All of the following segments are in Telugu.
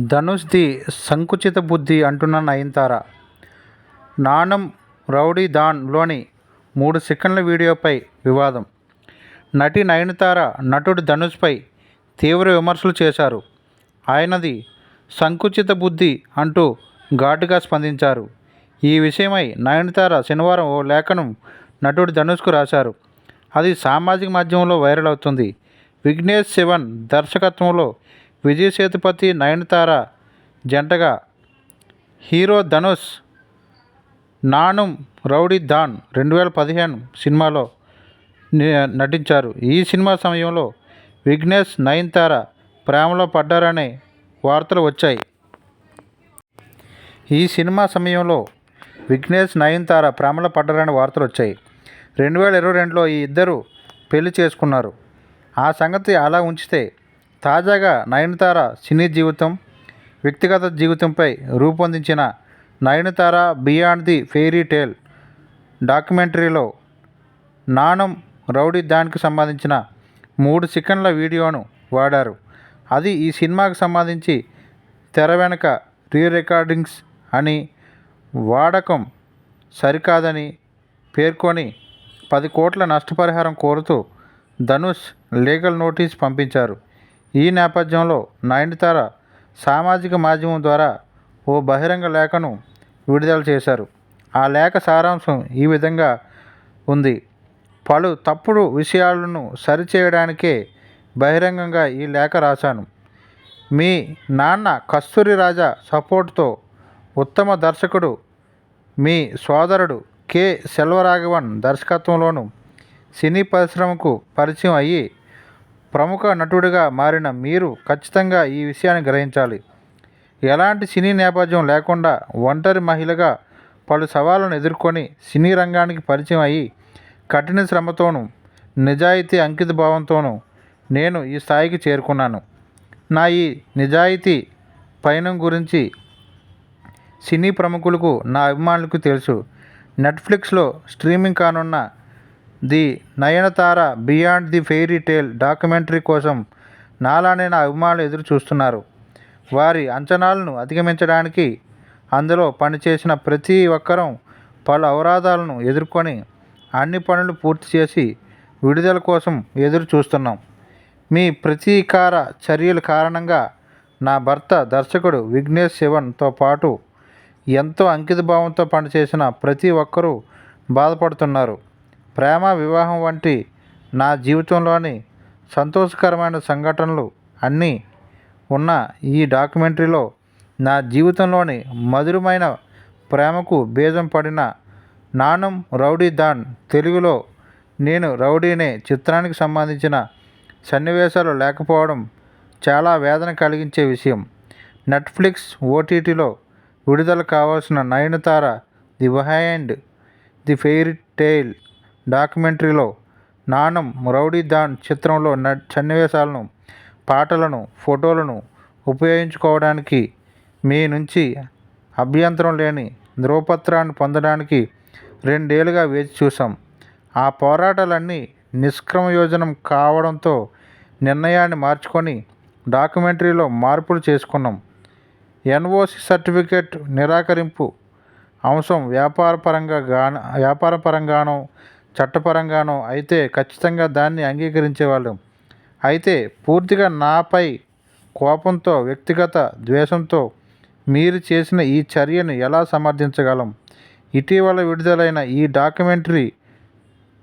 ధనుష్ది సంకుచిత బుద్ధి అంటున్న నయనతార. నాణం రౌడీ దాన్లోని మూడు సెకండ్ల వీడియోపై వివాదం. నటి నయనతార నటుడు ధనుష్పై తీవ్ర విమర్శలు చేశారు. ఆయనది సంకుచిత బుద్ధి అంటూ ఘాటుగా స్పందించారు. ఈ విషయమై నయనతార శనివారం ఓ లేఖను నటుడు ధనుష్కు రాశారు. అది సామాజిక మాధ్యమంలో వైరల్ అవుతుంది. విఘ్నేష్ శివన్ దర్శకత్వంలో విజయ్ సేతుపతి నయనతార జంటగా హీరో ధనుష్ నానుం రౌడీ ధాన్ రెండు వేల పదిహేను సినిమాలో నటించారు. ఈ సినిమా సమయంలో విఘ్నేష్ నయనతార ప్రేమలో పడ్డారనే వార్తలు వచ్చాయి. ఈ సినిమా సమయంలో విఘ్నేష్ నయనతార ప్రేమలో పడ్డారనే వార్తలు వచ్చాయి. రెండు వేల ఇరవై రెండులో ఈ ఇద్దరు పెళ్ళి చేసుకున్నారు. ఆ సంగతి అలా ఉంచితే తాజాగా నయనతార సినీ జీవితం వ్యక్తిగత జీవితంపై రూపొందించిన Nayanthara beyond the fairy tale డాక్యుమెంటరీలో Naanum Rowdy దానికి సంబంధించిన మూడు సెకండ్ల వీడియోను వాడారు. అది ఈ సినిమాకు సంబంధించి తెర వెనక రీ రికార్డింగ్స్ అని వాడకం సరికాదని పేర్కొని పది కోట్ల నష్టపరిహారం కోరుతూ ధనుష్ లీగల్ నోటీస్ పంపించారు. ఈ నేపథ్యంలో నయనతార సామాజిక మాధ్యమం ద్వారా ఓ బహిరంగ లేఖను విడుదల చేశారు. ఆ లేఖ సారాంశం ఈ విధంగా ఉంది. పలు తప్పుడు విషయాలను సరిచేయడానికే బహిరంగంగా ఈ లేఖ రాశాను. మీ నాన్న కస్తూరి రాజా సపోర్ట్తో ఉత్తమ దర్శకుడు మీ సోదరుడు కె. సెల్వరాఘవన్ దర్శకత్వంలోను సినీ పరిశ్రమకు పరిచయం అయ్యి ప్రముఖ నటుడిగా మారిన మీరు ఖచ్చితంగా ఈ విషయాన్ని గ్రహించాలి. ఎలాంటి సినీ నేపథ్యం లేకుండా ఒంటరి మహిళగా పలు సవాళ్ళను ఎదుర్కొని సినీ రంగానికి పరిచయం అయ్యి కఠిన శ్రమతోనూ నిజాయితీ అంకిత భావంతోనూ నేను ఈ స్థాయికి చేరుకున్నాను. నా ఈ నిజాయితీ పయనం గురించి సినీ ప్రముఖులకు నా అభిమానులకు తెలుసు. నెట్ఫ్లిక్స్లో స్ట్రీమింగ్ కానున్న the Nayanthara beyond the fairy tale documentary కోసం నాలానే నా అభిమానులు ఎదురు చూస్తున్నారు. వారి అంచనాలను అధిగమించడానికి అందులో పనిచేసిన ప్రతి ఒక్కరం పలు అవరాధాలను ఎదుర్కొని అన్ని పనులు పూర్తి చేసి విడుదల కోసం ఎదురు చూస్తున్నాం. మీ ప్రతీకార చర్యల కారణంగా నా భర్త దర్శకుడు విఘ్నేష్ శివన్తో పాటు ఎంతో అంకితభావంతో పనిచేసిన ప్రతి ఒక్కరూ బాధపడుతున్నారు. ప్రేమ వివాహం వంటి నా జీవితంలోని సంతోషకరమైన సంఘటనలు అన్నీ ఉన్న ఈ డాక్యుమెంటరీలో నా జీవితంలోని మధురమైన ప్రేమకు బీజం పడిన నాణం రౌడీ దాన్ తెలుగులో నేను రౌడీనే చిత్రానికి సంబంధించిన సన్నివేశాలు లేకపోవడం చాలా వేదన కలిగించే విషయం. నెట్ఫ్లిక్స్ ఓటీటీలో విడుదల కావాల్సిన Nayanthara the behind the fairy tale డాక్యుమెంటరీలో Naanum Rowdy Dhaan చిత్రంలో న సన్నివేశాలను పాటలను ఫోటోలను ఉపయోగించుకోవడానికి మీ నుంచి అభ్యంతరం లేని ధ్రువపత్రాన్ని పొందడానికి రెండేళ్ళుగా వేచి చూసాం ఆ పోరాటాలన్నీ నిష్క్రమయోజనం కావడంతో నిర్ణయాన్ని మార్చుకొని డాక్యుమెంటరీలో మార్పులు చేసుకున్నాం. ఎన్ఓసి సర్టిఫికేట్ నిరాకరింపు అంశం వ్యాపారపరంగా గాన వ్యాపారపరంగానో చట్టపరంగానో అయితే ఖచ్చితంగా దాన్ని అంగీకరించేవాళ్ళం. అయితే పూర్తిగా నాపై కోపంతో వ్యక్తిగత ద్వేషంతో మీరు చేసిన ఈ చర్యను ఎలా సమర్థించగలం? ఇటీవల విడుదలైన ఈ డాక్యుమెంటరీ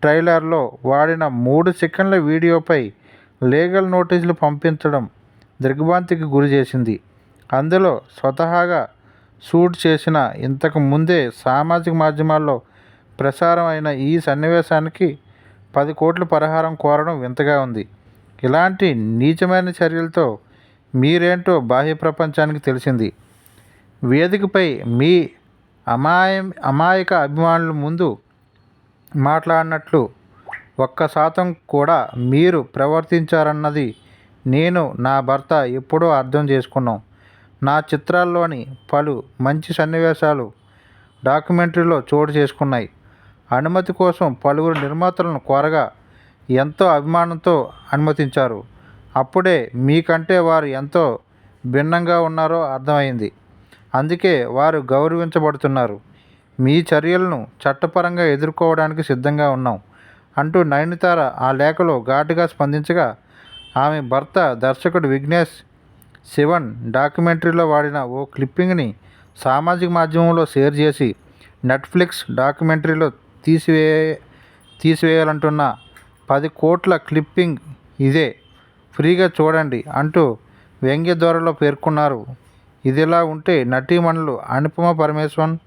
ట్రైలర్లో వాడిన మూడు సెకండ్ల వీడియోపై లీగల్ నోటీసులు పంపించడం దిగ్భ్రాంతికి గురి చేసింది అందులో స్వతహాగా షూట్ చేసిన ఇంతకు ముందే సామాజిక మాధ్యమాల్లో ప్రసారం అయిన ఈ సన్నివేశానికి పది కోట్ల పరిహారం కోరడం వింతగా ఉంది. ఇలాంటి నీచమైన చర్యలతో మీరేంటో బాహ్య ప్రపంచానికి తెలిసింది. వేదికపై మీ అమాయ అమాయక అభిమానుల ముందు మాట్లాడినట్లు ఒక్క శాతం కూడా మీరు ప్రవర్తించారన్నది నేను నా భర్త ఎప్పుడో అర్థం చేసుకున్నాం. నా చిత్రాల్లోని పలు మంచి సన్నివేశాలు డాక్యుమెంటరీలో చోటు చేసుకున్నాయి. అనుమతి కోసం పలువురు నిర్మాతలను కోరగా ఎంతో అభిమానంతో అనుమతించారు. అప్పుడే మీకంటే వారు ఎంతో భిన్నంగా ఉన్నారో అర్థమైంది. అందుకే వారు గౌరవించబడుతున్నారు. మీ చర్యలను చట్టపరంగా ఎదుర్కోవడానికి సిద్ధంగా ఉన్నాం అంటూ నయనతార ఆ లేఖలో ఘాటుగా స్పందించగా ఆమె భర్త దర్శకుడు విఘ్నేష్ శివన్ డాక్యుమెంటరీలో వాడిన ఓ క్లిప్పింగ్ని సామాజిక మాధ్యమంలో షేర్ చేసి నెట్ఫ్లిక్స్ డాక్యుమెంటరీలో తీసివే తీసివేయాలంటున్న పది కోట్ల క్లిప్పింగ్ ఇదే. ఫ్రీగా చూడండి అంటూ వ్యంగ్య ధోరణిలో పేర్కొన్నారు. ఇదిలా ఉంటే నటీమణులు అనుపమ పరమేశ్వరన్